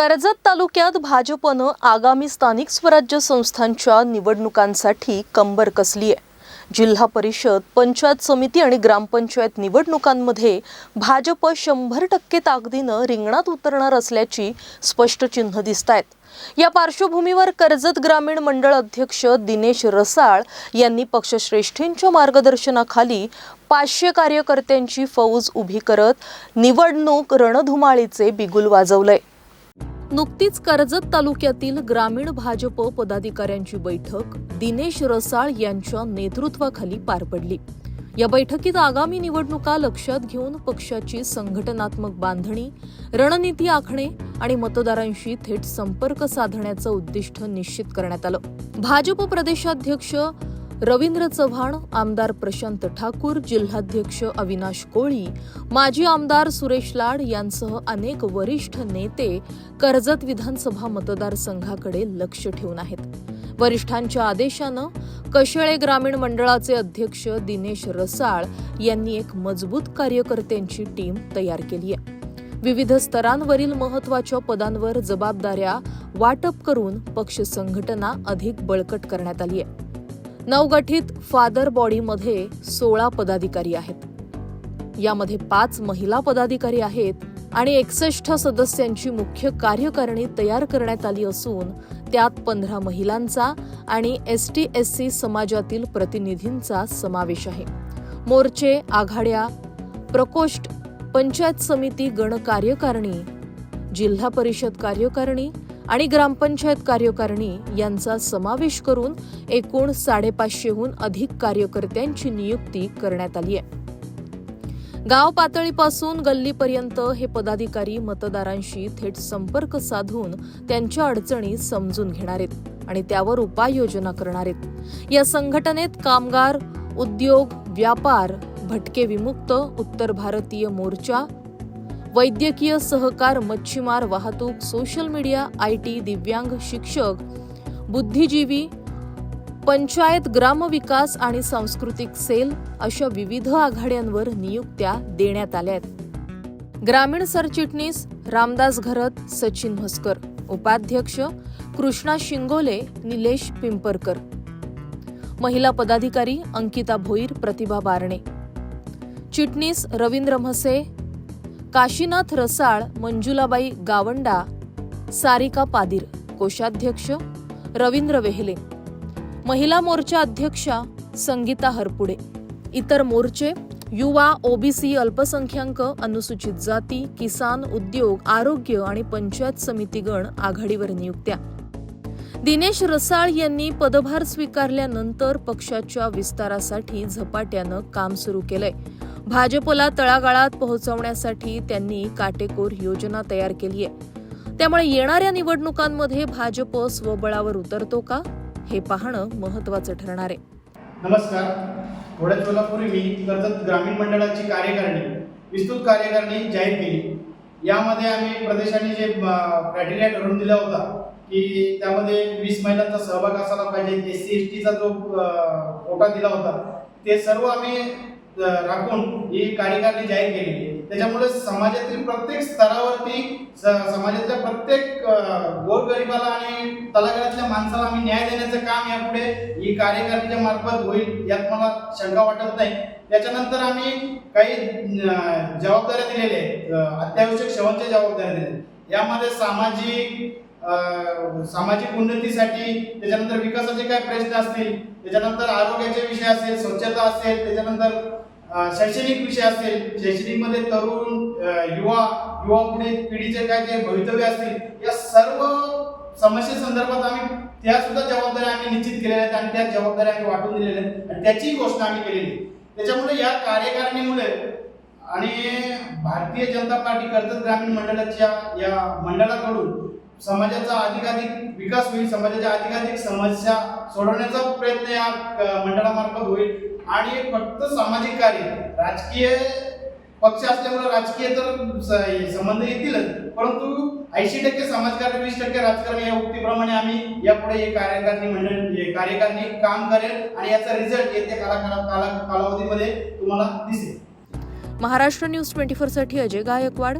कर्जत तालुक्यात भाजपनं आगामी स्थानिक स्वराज्य संस्थांच्या निवडणुकांसाठी कंबर कसली आहे? जिल्हा परिषद पंचायत समिती आणि ग्रामपंचायत निवडणुकांमध्ये भाजप शंभर टक्के ताकदीनं रिंगणात उतरणार असल्याची स्पष्ट चिन्ह दिसत आहेत या पार्श्वभूमीवर कर्जत ग्रामीण मंडळ अध्यक्ष दिनेश रसाळ यांनी पक्षश्रेष्ठींच्या मार्गदर्शनाखाली पाचशे कार्यकर्त्यांची फौज उभी करत निवडणूक रणधुमाळीचे बिगुल वाजवलंय. नुकतीच कर्जत तालुक्यातील ग्रामीण भाजप पदाधिकाऱ्यांची बैठक दिनेश रसाळ यांच्या नेतृत्वाखाली पार पडली. या बैठकीत आगामी निवडणुका लक्षात घेऊन पक्षाची संघटनात्मक बांधणी रणनीती आखणे आणि मतदारांशी थेट संपर्क साधण्याचं उद्दिष्ट निश्चित करण्यात आलं. भाजप प्रदेशाध्यक्ष रवींद्र चव्हाण आमदार प्रशांत ठाकूर जिल्हाध्यक्ष अविनाश कोळी माजी आमदार सुरेश लाड यांसह अनेक वरिष्ठ नेते कर्जत विधानसभा मतदारसंघाकडे लक्ष ठेवून आहेत. वरिष्ठांच्या आदेशानं कशेळे ग्रामीण मंडळाचे अध्यक्ष दिनेश रसाळ यांनी एक मजबूत कार्यकर्त्यांची टीम तयार केली आहे. विविध स्तरांवरील महत्त्वाच्या पदांवर जबाबदाऱ्या वाटप करून पक्ष संघटना अधिक बळकट करण्यात आली आहे. नवगठित फादर बॉडीमध्ये सोळा पदाधिकारी आहेत. यामध्ये पाच महिला पदाधिकारी आहेत आणि एकसष्ट सदस्यांची मुख्य कार्यकारिणी तयार करण्यात आली असून त्यात पंधरा महिलांचा आणि एस टी एस सी समाजातील प्रतिनिधींचा समावेश आहे. मोर्चे आघाड्या प्रकोष्ठ पंचायत समिती गण कार्यकारिणी जिल्हा परिषद कार्यकारिणी आणि ग्रामपंचायत कार्यकारिणी यांचा समावेश करून एकूण साडेपाचशेहून अधिक कार्यकर्त्यांची नियुक्ती करण्यात आली आहे. गाव पातळीपासून गल्लीपर्यंत हे पदाधिकारी मतदारांशी थेट संपर्क साधून त्यांच्या अडचणी समजून घेणार आहेत आणि त्यावर उपाययोजना करणार आहेत. या संघटनेत कामगार उद्योग व्यापार भटके विमुक्त उत्तर भारतीय मोर्चा वैद्यकीय सहकार मच्छीमार वाहतूक सोशल मीडिया आय टी दिव्यांग शिक्षक बुद्धिजीवी पंचायत ग्रामविकास आणि सांस्कृतिक सेल अशा विविध आघाड्यांवर नियुक्त्या देण्यात आल्या आहेत. ग्रामीण सरचिटणीस रामदास घरत सचिन म्हस्कर. उपाध्यक्ष कृष्णा शिंगोले निलेश पिंपरकर. महिला पदाधिकारी अंकिता भोईर प्रतिभा बारणे. चिटणीस रवींद्र म्हसे काशीनाथ रसाळ मंजुलाबाई गावंडा सारिका पादीर कोषाध्यक्ष रवींद्र वेहले. महिला मोर्चा अध्यक्षा संगीता हरपुडे. इतर मोर्चे युवा ओबीसी अल्पसंख्याक अनुसूचित जाती किसान उद्योग आरोग्य आणि पंचायत समितीगण आघाडीवर नियुक्त्या. दिनेश रसाळ यांनी पदभार स्वीकारल्यानंतर पक्षाच्या विस्तारासाठी झपाट्यानं काम सुरू केलंय. भाजपला तळागाळात पोहोचवण्यासाठी त्यांनी काटेकोर योजना तयार केली आहे. त्यामुळे येणाऱ्या निवडणुकांमध्ये भाजप स्वबळावर उतरतो का? हे पाहणं महत्वाचं ठरणार आहे. नमस्कार. थोड्याच वेळापूर्वी मी कर्जत ग्रामीण मंडळाची कार्यकारिणी विस्तृत कार्यकारिणी जाहीर केली. यामध्ये आम्ही प्रदेशाने जे क्रायटेरिया ठरवून दिला होता की त्यामध्ये वीस महिलांचा सहभाग असायला पाहिजे एस सी एस टीचा जो कोटा दिला होता ते सर्व आम्ही राखून ही कार्यकारिणी जाहीर केलेली आहे त्याच्यामुळे समाजातील प्रत्येक स्तरावरती स- समाजातल्या प्रत्येक गोरगरिबाला आणि तळागाळातल्या माणसाला आम्ही न्याय देण्याचं काम यापुढे ही कार्यकारिणीच्या मार्फत होईल यात मला शंका वाटत नाही. त्याच्यानंतर आम्ही काही जबाबदाऱ्या दिलेल्या आहेत. अत्यावश्यक सेवांच्या जबाबदाऱ्या दिल्या यामध्ये सामाजिक सामाजिक उन्नतीसाठी त्याच्यानंतर विकासाचे काय प्रश्न असतील त्याच्यानंतर आरोग्याचे विषय असेल स्वच्छता असेल त्याच्यानंतर शैक्षणिक विषय असतील शैक्षणिकमध्ये तरुण युवा युवा पुढे पिढीचे काय जे भवितव्य असतील या सर्व समस्ये संदर्भात आम्ही त्या सुद्धा जबाबदाऱ्या आम्ही निश्चित केलेल्या आहेत आणि त्या जबाबदाऱ्या आम्ही वाटून दिलेल्या आहेत आणि त्याचीही घोषणा आम्ही केलेली आहे. त्याच्यामुळे या कार्यकारिणीमुळे आणि भारतीय जनता पार्टी कर्जत ग्रामीण मंडळाच्या या मंडळाकडून समाजाचा अधिकाधिक विकास होईल समाजाच्या अधिकाधिक समस्या सोडवण्याचा प्रयत्न या मंडळामार्फत होईल. आणि फक्त सामाजिक कार्य राजकीय पक्ष असल्यामुळे राजकीय तर संबंध येतीलच. परंतु ऐंशी टक्के समाजकार्य वीस टक्के राजकारण या उक्तीप्रमाणे आम्ही यापुढे हे कार्यकारिणी मंडळ हे कार्यकारिणी काम करेल आणि याचा रिझल्ट येत्या काला काला काला कालावधीमध्ये तुम्हाला दिसेल. महाराष्ट्र न्यूज ट्वेंटी साठी अजय गायकवाड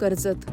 कर्जत.